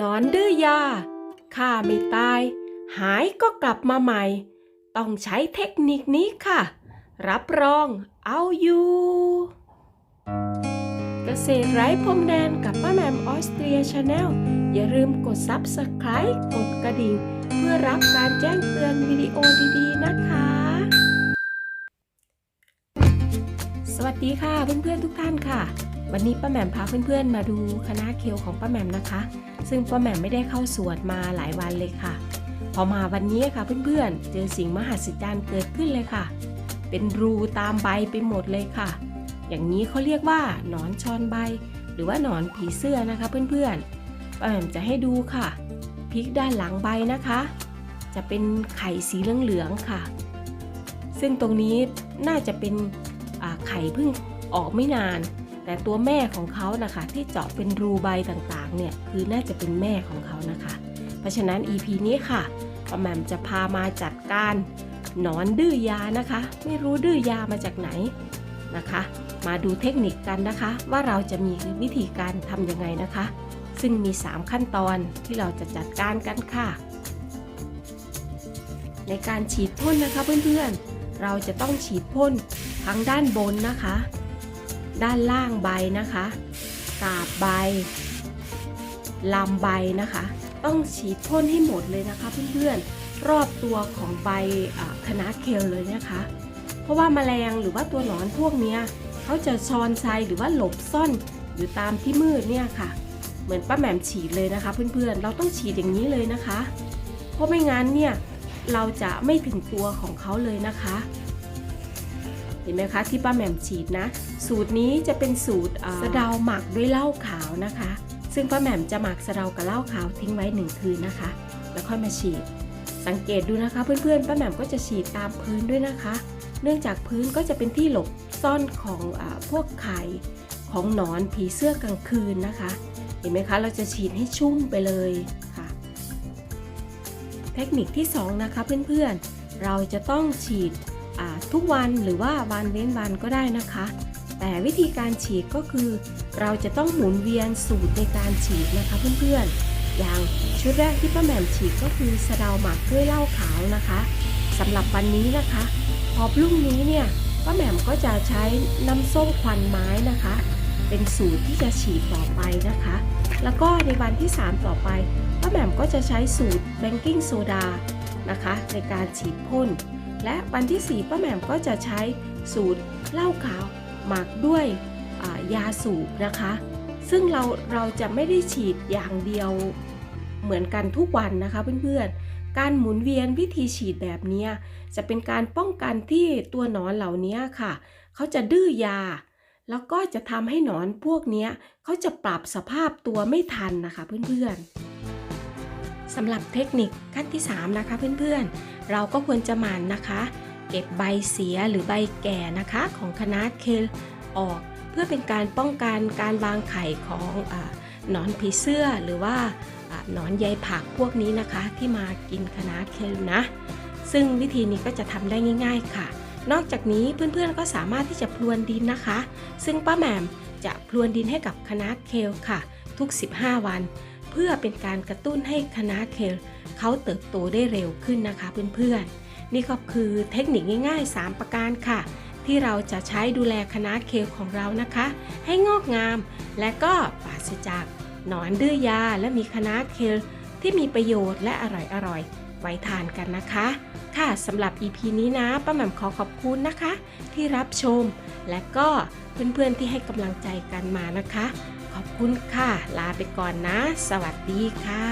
นอนดื้อยาข้าไม่ตาย หายก็กลับมาใหม่ ต้องใช้เทคนิคนี้ค่ะ รับรองเอาอยู่ เกษตรไร้พรมแดนกับป้าแมมออสเตรียชาแนลอย่าลืมกด Subscribe กดกระดิ่ง เพื่อรับการแจ้งเตือนวิดีโอดีๆนะคะ สวัสดีค่ะเพื่อนๆทุกท่านค่ะ วันนี้ป้าแหม่มพาเพื่อนๆ มาดูคณะเคลของป้าแหม่มนะคะ ซึ่งป้าแหม่มไม่ได้เข้าสวนมาหลายวันเลยค่ะ พอมาวันนี้ค่ะเพื่อนๆ เจอสิ่งมหัศจรรย์เกิดขึ้นเลยค่ะ เป็นรูตามใบไปหมดเลยค่ะ อย่างนี้เขาเรียกว่าหนอนชอนใบ หรือว่าหนอนผีเสื้อนะคะเพื่อนๆป้าแหม่มจะให้ดูค่ะพลิกด้านหลังใบนะคะ จะเป็นไข่สีเหลืองๆค่ะ ซึ่งตรงนี้น่าจะเป็นไข่เพิ่งออกไม่นาน แต่ตัวแม่ของเขานะคะที่เจาะเป็นรูใบต่างๆเนี่ยคือน่าจะเป็นแม่ของเขานะคะ เพราะฉะนั้น EP นี้ค่ะป้าแหม่มจะพามาจัดการหนอนดื้อยานะคะ ไม่รู้ดื้อยามาจากไหนนะคะ มาดูเทคนิคกันนะคะ ว่าเราจะมีวิธีการทำยังไงนะคะ ซึ่งมี 3 ขั้นตอนที่เราจะจัดการกันค่ะ ในการฉีดพ่นนะคะเพื่อนๆ เราจะต้องฉีดพ่นทั้งด้านบนนะคะ ด้านล่างใบนะคะกาบใบลำใบนะคะ ต้องฉีดพ่นให้หมดเลยนะคะเพื่อนๆรอบตัวของใบคณะเคลเลยนะคะ เพราะว่าแมลงหรือว่าตัวหนอนพวกเนี้ยเขาจะชอนชัยหรือว่าหลบซ่อนอยู่ตามที่มืดเนี่ยค่ะ เหมือนป้าแหม่มฉีดเลยนะคะเพื่อนๆเราต้องฉีดอย่างนี้เลยนะคะ เพราะไม่งั้นเนี่ยเราจะไม่ถึงตัวของเขาเลยนะคะ เห็นไหมคะที่ป้าแหม่มฉีดนะ สูตรนี้จะเป็นสูตรสะเดาหมักด้วยเหล้าขาวนะคะ ซึ่งป้าแหม่มจะหมักสะเดากับเหล้าขาวทิ้งไว้หนึ่งคืนนะคะ แล้วค่อยมาฉีด สังเกตดูนะคะเพื่อนๆป้าแหม่มก็จะฉีดตามพื้นด้วยนะคะ เนื่องจากพื้นก็จะเป็นที่หลบซ่อนของอพวกไข่ของหนอนผีเสื้อกลางคืนนะคะ เห็นไหมคะ เราจะฉีดให้ชุ่มไปเลยค่ะ เทคนิคที่ 2 นะคะเพื่อนๆ เราจะต้องฉีด ทุกวันหรือว่าวันเว้นวันก็ได้นะคะ แต่วิธีการฉีดก็คือ เราจะต้องหมุนเวียนสูตรในการฉีดนะคะเพื่อนๆ อย่างชุดแรกที่ป้าแหม่มฉีดก็คือสะเดาหมักด้วยเหล้าขาวนะคะสำหรับวันนี้นะคะ พอพรุ่งนี้เนี่ยป้าแหม่มก็จะใช้น้ำส้มควันไม้นะคะ เป็นสูตรที่จะฉีดต่อไปนะคะ แล้วก็ในวันที่ 3 ต่อไปป้าแหม่มก็จะใช้สูตรเบงกิ้งโซดานะคะ ในการฉีดพ่น และวันที่ 4 ป้าแหม่มก็จะใช้สูตรเหล้าขาวหมักด้วยยาสูบนะคะ ซึ่งเราเราจะไม่ได้ฉีดอย่างเดียวเหมือนกันทุกวันนะคะเพื่อนๆ การหมุนเวียนวิธีฉีดแบบนี้จะเป็นการป้องกันที่ตัวหนอนเหล่านี้ค่ะ เขาจะดื้อยา แล้วก็จะทำให้หนอนพวกนี้เขาจะปรับสภาพตัวไม่ทันนะคะเพื่อนๆ สำหรับเทคนิคขั้นที่ 3 นะคะเพื่อนๆ เราก็ควรจะหมั่นนะคะ เก็บใบเสียหรือใบแก่นะคะของคณะเคลออก เพื่อเป็นการป้องกันการวางไข่ของอาหนอนผีเสื้อหรือว่าอ่าหนอนใยผักพวกนี้นะคะที่มากินคณะเคลนะ ซึ่งวิธีนี้ก็จะทำได้ง่าย ๆ ค่ะ นอกจากนี้เพื่อนๆก็สามารถที่จะพรวนดินนะคะ ซึ่งป้าแหม่มจะพรวนดินให้กับคณะเคลค่ะ ทุก 15 วัน เพื่อเป็นการกระตุ้นให้คณะเคลเขาเติบโตได้เร็วขึ้นนะคะเพื่อนๆ นี่ก็คือเทคนิคง่ายๆ 3 ประการค่ะ ที่เราจะใช้ดูแลคณะเคลของเรานะคะ ให้งอกงาม และก็ปราศจากหนอนดื้อยา และมีคณะเคลที่มีประโยชน์และอร่อยๆ ไว้ทานกันนะคะ ค่ะสำหรับ EP นี้นะป้าแหม่มขอขอบคุณนะคะ ที่รับชม และก็เพื่อนๆที่ให้กำลังใจกันมานะคะ อบคุณค่ะ ลาไปก่อนนะ สวัสดีค่ะ